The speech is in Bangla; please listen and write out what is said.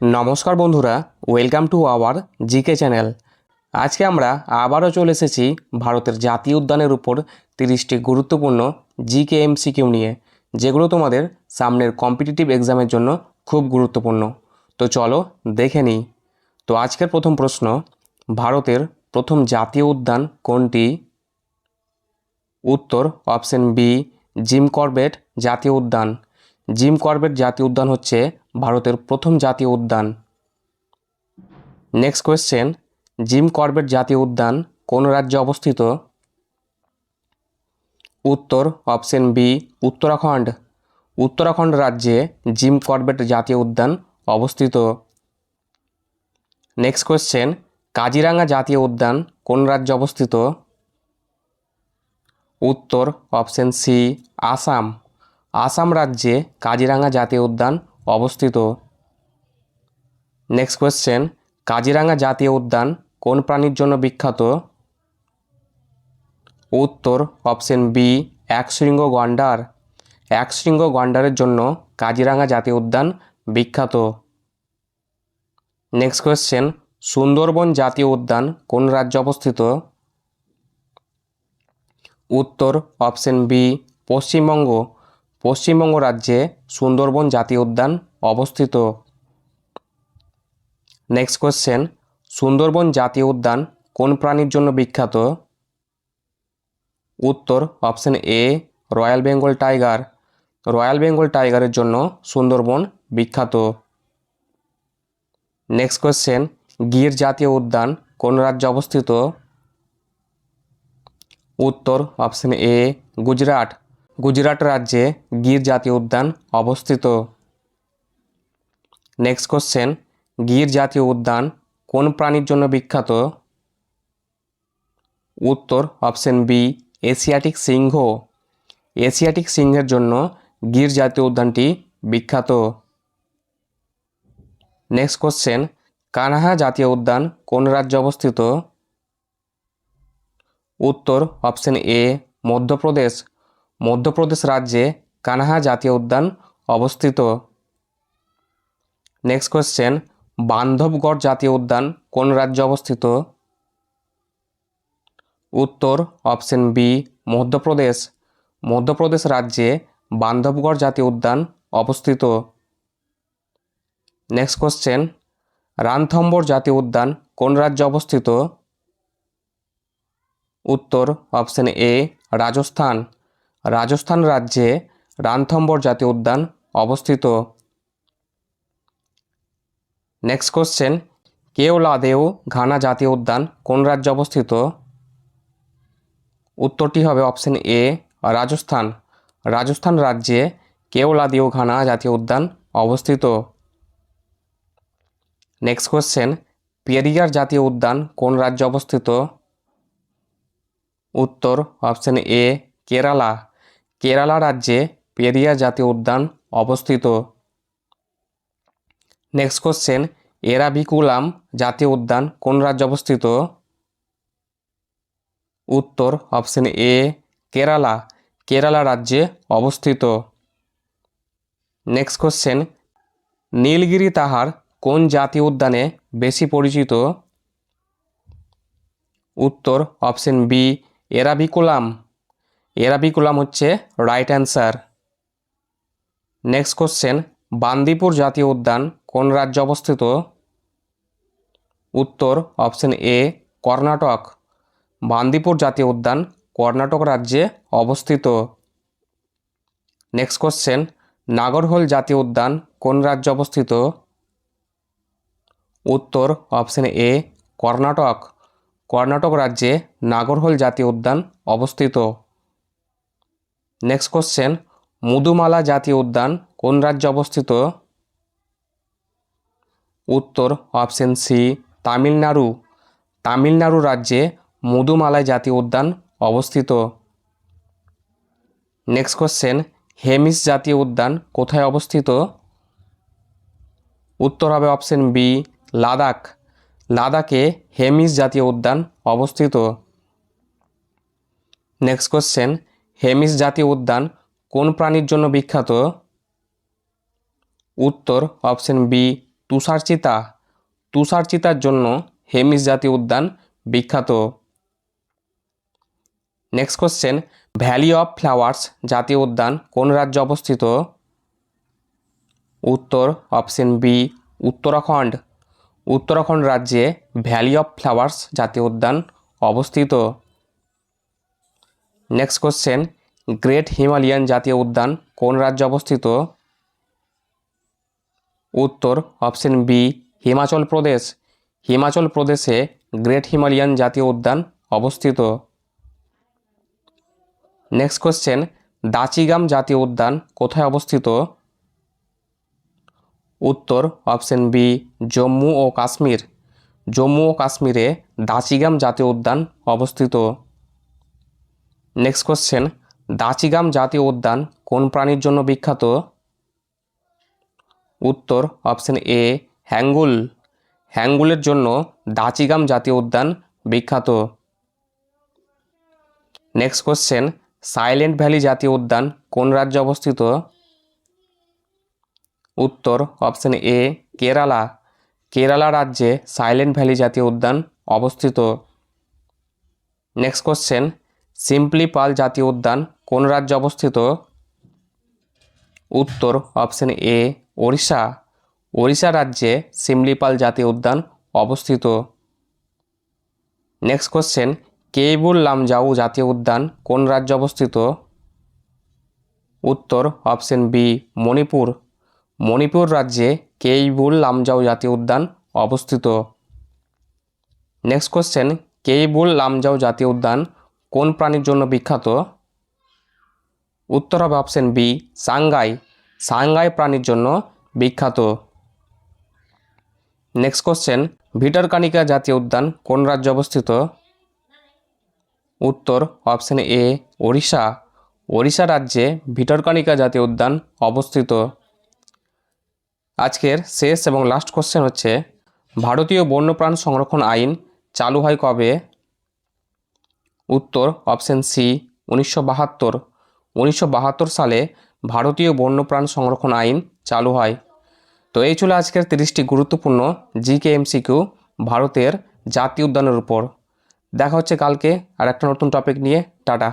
নমস্কার বন্ধুরা welcome to our GK channel আজকে আমরা আবারও চলে এসেছি ভারতের জাতীয় উদ্যানের উপর তিরিশটি গুরুত্বপূর্ণ জিকে এমসিকিউ নিয়ে, যেগুলো তোমাদের সামনের কম্পিটিটিভ এক্সামের জন্য খুব গুরুত্বপূর্ণ। তো চলো দেখে নিই। তো আজকের প্রথম প্রশ্ন, ভারতের প্রথম জাতীয় উদ্যান কোনটি? উত্তর অপশন বি জিম করবেট জাতীয় উদ্যান। জিম করবেট জাতীয় উদ্যান হচ্ছে ভারতের প্রথম জাতীয় উদ্যান। নেক্সট কোয়েশ্চেন জিম করবেট জাতীয় উদ্যান কোন রাজ্যে অবস্থিত? উত্তর অপশন বি উত্তরাখণ্ড। উত্তরাখণ্ড রাজ্যে জিম করবেট জাতীয় উদ্যান অবস্থিত। নেক্সট কোয়েশ্চেন কাজিরাঙ্গা জাতীয় উদ্যান কোন রাজ্যে অবস্থিত? উত্তর অপশন সি আসাম। আসাম রাজ্যে কাজিরাঙ্গা জাতীয় উদ্যান অবস্থিত। নেক্সট কোয়েশ্চেন কাজিরাঙ্গা জাতীয় উদ্যান কোন প্রাণীর জন্য বিখ্যাত? উত্তর অপশন বি এক একশৃঙ্গ গন্ডার। একশৃঙ্গ গন্ডারের জন্য কাজিরাঙ্গা জাতীয় উদ্যান বিখ্যাত। নেক্সট কোয়েশ্চেন সুন্দরবন জাতীয় উদ্যান কোন রাজ্যে অবস্থিত? উত্তর অপশন বি পশ্চিমবঙ্গ। পশ্চিমবঙ্গ রাজ্যে সুন্দরবন জাতীয় উদ্যান অবস্থিত। নেক্সট কোয়েশ্চেন সুন্দরবন জাতীয় উদ্যান কোন প্রাণীর জন্য বিখ্যাত? উত্তর option A royal Bengal tiger royal Bengal টাইগারের জন্য সুন্দরবন বিখ্যাত। নেক্সট কোয়েশ্চেন গির জাতীয় উদ্যান কোন রাজ্যে অবস্থিত? উত্তর অপশন এ গুজরাট। গুজরাট রাজ্যে গির জাতীয় উদ্যান অবস্থিত। নেক্সট কোশ্চেন গির জাতীয় উদ্যান কোন প্রাণীর জন্য বিখ্যাত? উত্তর অপশন বি এশিয়াটিক সিংহ। এশিয়াটিক সিংহের জন্য গির জাতীয় উদ্যানটি বিখ্যাত। নেক্সট কোশ্চেন কানাহা জাতীয় উদ্যান কোন রাজ্যে অবস্থিত? উত্তর অপশন এ মধ্যপ্রদেশ। মধ্যপ্রদেশ রাজ্যে কানহা জাতীয় উদ্যান অবস্থিত। নেক্সট কোয়েশ্চেন বান্ধবগড় জাতীয় উদ্যান কোন রাজ্যে অবস্থিত? উত্তর অপশন বি মধ্যপ্রদেশ। মধ্যপ্রদেশ রাজ্যে বান্ধবগড় জাতীয় উদ্যান অবস্থিত। নেক্সট কোশ্চেন রানথম্বর জাতীয় উদ্যান কোন রাজ্যে অবস্থিত? উত্তর অপশন এ রাজস্থান। রাজস্থান রাজ্যে রানথম্বর জাতীয় উদ্যান অবস্থিত। নেক্সট কোশ্চেন কেওলাদেও ঘানা জাতীয় উদ্যান কোন রাজ্যে অবস্থিত? উত্তরটি হবে অপশন এ রাজস্থান। রাজস্থান রাজ্যে কেওলাদেও ঘানা জাতীয় উদ্যান অবস্থিত। নেক্সট কোশ্চেন পেরিয়ার জাতীয় উদ্যান কোন রাজ্যে অবস্থিত? উত্তর অপশন এ কেরালা। কেরালা রাজ্যে পেরিয়া জাতীয় উদ্যান অবস্থিত। নেক্সট কোশ্চেন এরাবিকুলাম জাতীয় উদ্যান কোন রাজ্যে অবস্থিত? উত্তর অপশন এ কেরালা। কেরালা রাজ্যে অবস্থিত। নেক্সট কোশ্চেন নীলগিরি তাহার কোন জাতীয় উদ্যানে বেশি পরিচিত? উত্তর অপশন বি এরাভিকুলাম এরাভিকুলাম হচ্ছে right answer next question Bandipur জাতীয় উদ্যান কোন রাজ্যে অবস্থিত? উত্তর অপশন এ কর্ণাটক। বান্দিপুর জাতীয় উদ্যান কর্ণাটক রাজ্যে অবস্থিত। নেক্সট কোশ্চেন নাগরহোল জাতীয় উদ্যান কোন রাজ্যে অবস্থিত? উত্তর অপশন এ কর্ণাটক। কর্ণাটক রাজ্যে নাগরহোল জাতীয় উদ্যান অবস্থিত। নেক্সট কোশ্চেন মুদুমালা জাতীয় উদ্যান কোন রাজ্যে অবস্থিত? উত্তর অপশন সি তামিলনাড়ু। তামিলনাড়ু রাজ্যে মুদুমালাই জাতীয় উদ্যান অবস্থিত। নেক্সট কোশ্চেন হেমিস জাতীয় উদ্যান কোথায় অবস্থিত? উত্তর হবে অপশন বি লাদাখ। লাদাখে হেমিস জাতীয় উদ্যান অবস্থিত। নেক্সট কোশ্চেন হেমিস জাতীয় উদ্যান কোন প্রাণীর জন্য বিখ্যাত? উত্তর, অপশন বি তুষার চিতা তুষার চিতার জন্য হেমিস জাতীয় উদ্যান বিখ্যাত। Next question valley of flowers জাতীয় উদ্যান কোন রাজ্যে অবস্থিত? উত্তর, অপশন বি উত্তরাখণ্ড। উত্তরাখণ্ড রাজ্যে ভ্যালি অফ ফ্লাওয়ার্স জাতীয় উদ্যান অবস্থিত। নেক্সট কোশ্চেন গ্রেট হিমালয়ান জাতীয় উদ্যান কোন রাজ্যে অবস্থিত? উত্তর অপশন বি হিমাচল প্রদেশ হিমাচল প্রদেশে গ্রেট হিমালয়ান জাতীয় উদ্যান অবস্থিত। নেক্সট কোশ্চেন দাচিগাম জাতীয় উদ্যান কোথায় অবস্থিত? উত্তর অপশন বি জম্মু ও কাশ্মীর জম্মু ও কাশ্মীরে দাচিগাম জাতীয় উদ্যান অবস্থিত। নেক্সট কোশ্চেন দাচিগাম জাতীয় উদ্যান কোন প্রাণীর জন্য বিখ্যাত? উত্তর অপশন এ হ্যাঙ্গুল হ্যাঙ্গুলের জন্য দাচিগাম জাতীয় উদ্যান বিখ্যাত। নেক্সট কোশ্চেন সাইলেন্ট ভ্যালি জাতীয় উদ্যান কোন রাজ্যে অবস্থিত? উত্তর অপশন এ কেরালা। কেরালা রাজ্যে সাইলেন্ট ভ্যালি জাতীয় উদ্যান অবস্থিত। নেক্সট কোশ্চেন সিম্পলি পাল জাতীয় উদ্যান, কোন রাজ্যে অবস্থিত? উত্তর অপশন এ ওড়িশা। ওড়িশা রাজ্যে সিমলিপাল জাতীয় উদ্যান অবস্থিত। নেক্সট কোশ্চেন কেইবুল লামজাউ জাতীয় উদ্যান কোন রাজ্যে অবস্থিত? উত্তর অপশন বি মণিপুর। মণিপুর রাজ্যে কেইবুল লামজাউ জাতীয় উদ্যান অবস্থিত। নেক্সট কোশ্চেন কেইবুল লামজাউ জাতীয় উদ্যান কোন প্রাণীর জন্য বিখ্যাত? উত্তর হবে অপশন বি সাংগাই সাংগাই প্রাণীর জন্য বিখ্যাত। নেক্সট কোশ্চেন ভিটারকানিকা জাতীয় উদ্যান কোন রাজ্যে অবস্থিত? উত্তর অপশন এ ওড়িশা। ওড়িশা রাজ্যে ভিটারকানিকা জাতীয় উদ্যান অবস্থিত। আজকের শেষ এবং লাস্ট কোশ্চেন হচ্ছে, ভারতীয় বন্যপ্রাণ সংরক্ষণ আইন চালু হয় কবে? উত্তর অপশন সি, উনিশশো বাহাত্তর। উনিশশো বাহাত্তর সালে ভারতীয় বন্যপ্রাণ সংরক্ষণ আইন চালু হয়। তো এই ছিল আজকের তিরিশটি গুরুত্বপূর্ণ জিকে এমসিকিউ ভারতের জাতীয় উদ্যানের উপর। দেখা হচ্ছে কালকে আর একটা নতুন টপিক নিয়ে। টাটা।